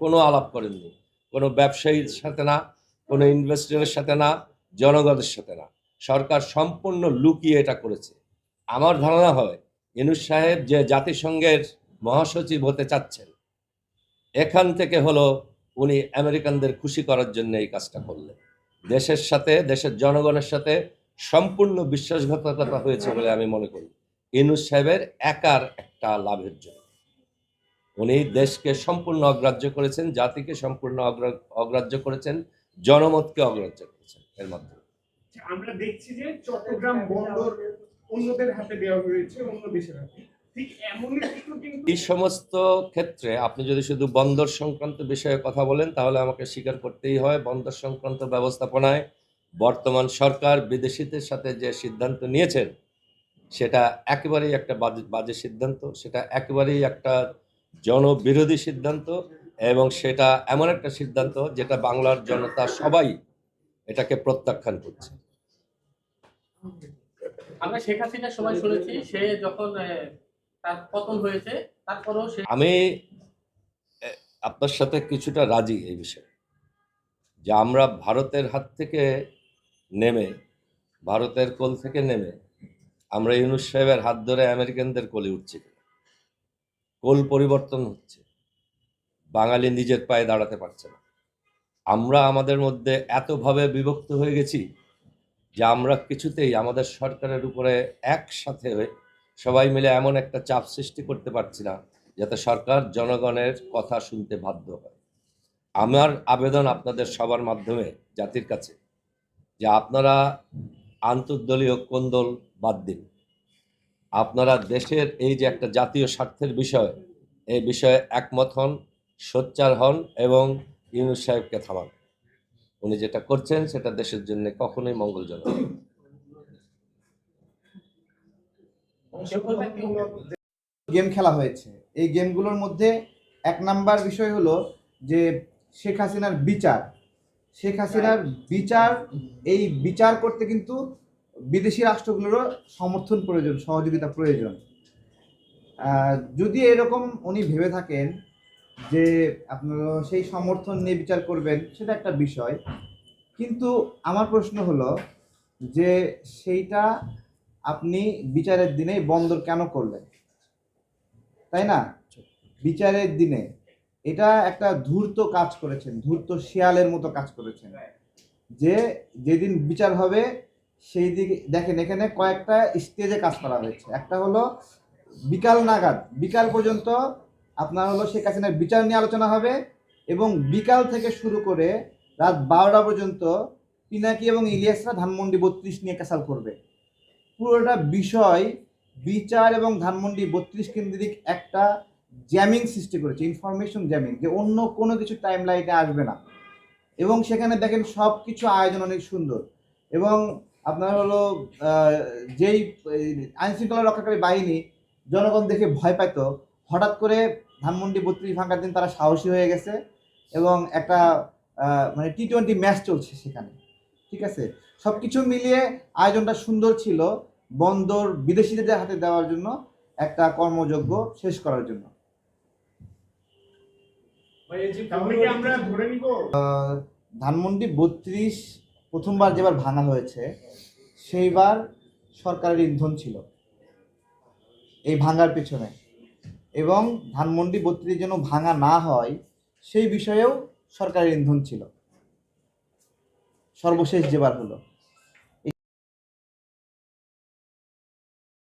কোনো আলাপ করেননি। কোনো ব্যবসায়ীর সাথে না, কোনো ইনভেস্টরের সাথে না, জনগণের সাথে না। সরকার সম্পূর্ণ লুকিয়ে এটা করেছে। আমার ধারণা হয়, ইনুস সাহেব যে জাতিসংঘের মহাসচিব হতে চাচ্ছেন, এখান থেকে হলো উনি আমেরিকানদের খুশি করার জন্য এই কাজটা করলেন। দেশের সাথে, দেশের জনগণের সাথে সম্পূর্ণ বিশ্বাসঘাতকতা হয়েছে বলে আমি মনে করি। ইনুস সাহেবের একার একটা লাভের জন্য। উনি দেশকে সম্পূর্ণ অগ্রাহ্য করেছেন জাতিকে সম্পূর্ণ অগ্রা- অগ্রাহ্য করেছেন জনমতকে অগ্রাহ্য করেছেন এর মাধ্যমে। আমরা দেখছি যে চট্টগ্রাম বন্দর অন্যদের হাতে দেওয়া হয়েছে অন্য দেশের হাতে। এই সমস্ত ক্ষেত্রে আপনি যদি শুধু বন্দর সংক্রান্ত বিষয়ে কথা বলেন তাহলে আমাকে স্বীকার করতেই হয় বন্দর সংক্রান্ত ব্যবস্থাপনায় বর্তমান সরকার বিদেশিদের সাথে যে সিদ্ধান্ত নিয়েছেন সেটা একেবারেই একটা বাজে বাজে সিদ্ধান্ত সেটা একেবারেই একটা জনবিরোধী সিদ্ধান্ত এবং সেটা এমন একটা সিদ্ধান্ত যেটা বাংলার জনতা সবাই এটাকে প্রত্যাখ্যান করছে আমরা শেখ সময় শুনেছি সে যখন তার পতন হয়েছে তারপরও সে আমি আপনার সাথে কিছুটা রাজি এই বিষয়ে যে আমরা ভারতের হাত থেকে নেমে ভারতের কোল থেকে নেমে আমরা ইউনুস সাহেবের হাত ধরে আমেরিকানদের কোলে উঠছি। কোল পরিবর্তন হচ্ছে। বাঙালি নিজের পায়ে দাঁড়াতে পারছে না। আমরা আমাদের মধ্যে এতভাবে বিভক্ত হয়ে গেছি যে আমরা কিছুতেই আমাদের সরকারের উপরে একসাথে হয়ে সবাই মিলে এমন একটা চাপ সৃষ্টি করতে পারছি না যাতে সরকার জনগণের কথা শুনতে বাধ্য হয়। আমার আবেদন আপনাদের সবার মাধ্যমে জাতির কাছে যে আপনারা আন্তর্দলীয় কোন্দল বাদ দিন। আপনারা দেশের এই যে একটা জাতীয় স্বার্থের বিষয়, এই বিষয়ে একমত হন, সোচ্চার হন এবং ইউনুস সাহেবকে থামান। উনি যেটা করছেন সেটা দেশের জন্য কখনোই মঙ্গলজনক। গেম খেলা হয়েছে। এই গেমগুলোর মধ্যে এক নাম্বার বিষয় হলো যে শেখ হাসিনার বিচার। শেখ হাসিনার বিচার, এই বিচার করতে কিন্তু বিদেশি রাষ্ট্রগুলোরও সমর্থন প্রয়োজন, সহযোগিতা প্রয়োজন। যদি এরকম উনি ভেবে থাকেন যে আপনারা সেই সমর্থন নিয়ে বিচার করবেন, সেটা একটা বিষয়। কিন্তু আমার প্রশ্ন হলো যে সেইটা আপনি বিচারের দিনে বন্দর কেন করলেন? তাই না? বিচারের দিনে। এটা একটা ধূর্ত কাজ করেছেন, ধূর্ত শিয়ালের মতো কাজ করেছেন। যে যেদিন বিচার হবে সেই দিকে, দেখেন এখানে কয়েকটা স্টেজে কাজ করা হয়েছে। একটা হলো বিকাল নাগাদ। বিকাল পর্যন্ত আপনার হলো শেখ হাসিনার বিচার নিয়ে আলোচনা হবে এবং বিকাল থেকে শুরু করে রাত বারোটা পর্যন্ত পিনাকি এবং ইলিয়াসরা ধানমন্ডি বত্রিশ নিয়ে কাসাল করবে। পুরোটা বিষয় বিচার এবং ধানমন্ডি বত্রিশ কেন্দ্রিক একটা জ্যামিং সৃষ্টি করেছে ইনফরমেশন জ্যামিং যে অন্য কোনো কিছু টাইম লাইনে আসবে না। এবং সেখানে দেখেন সব কিছু আয়োজন অনেক সুন্দর। এবং আপনার হলো যেই আইন শৃঙ্খলা রক্ষাকারী বাহিনী জনগণ দেখে ভয় পাইতো হঠাৎ করে ধানমন্ডি বত্রিশ ভাঙার দিন তারা সাহসী হয়ে গেছে এবং একটা মানে টি টোয়েন্টি ম্যাচ চলছে সেখানে ঠিক আছে? সব কিছু মিলিয়ে আয়োজনটা সুন্দর ছিল বন্দর বিদেশিদের হাতে দেওয়ার জন্য একটা কর্মযজ্ঞ শেষ করার জন্য। তাহলে কি আমরা ধরে নিব? ধানমন্ডি বত্রিশ প্রথমবার যেবার ভাঙা হয়েছে, সেইবার সরকারের ইন্ধন ছিল এই ভাঙার পেছনে। এবং ধানমন্ডি বত্রিশ যেন ভাঙা না হয়, সেই বিষয়েও সরকারের ইন্ধন ছিল। সর্বশেষ যেবার হলো।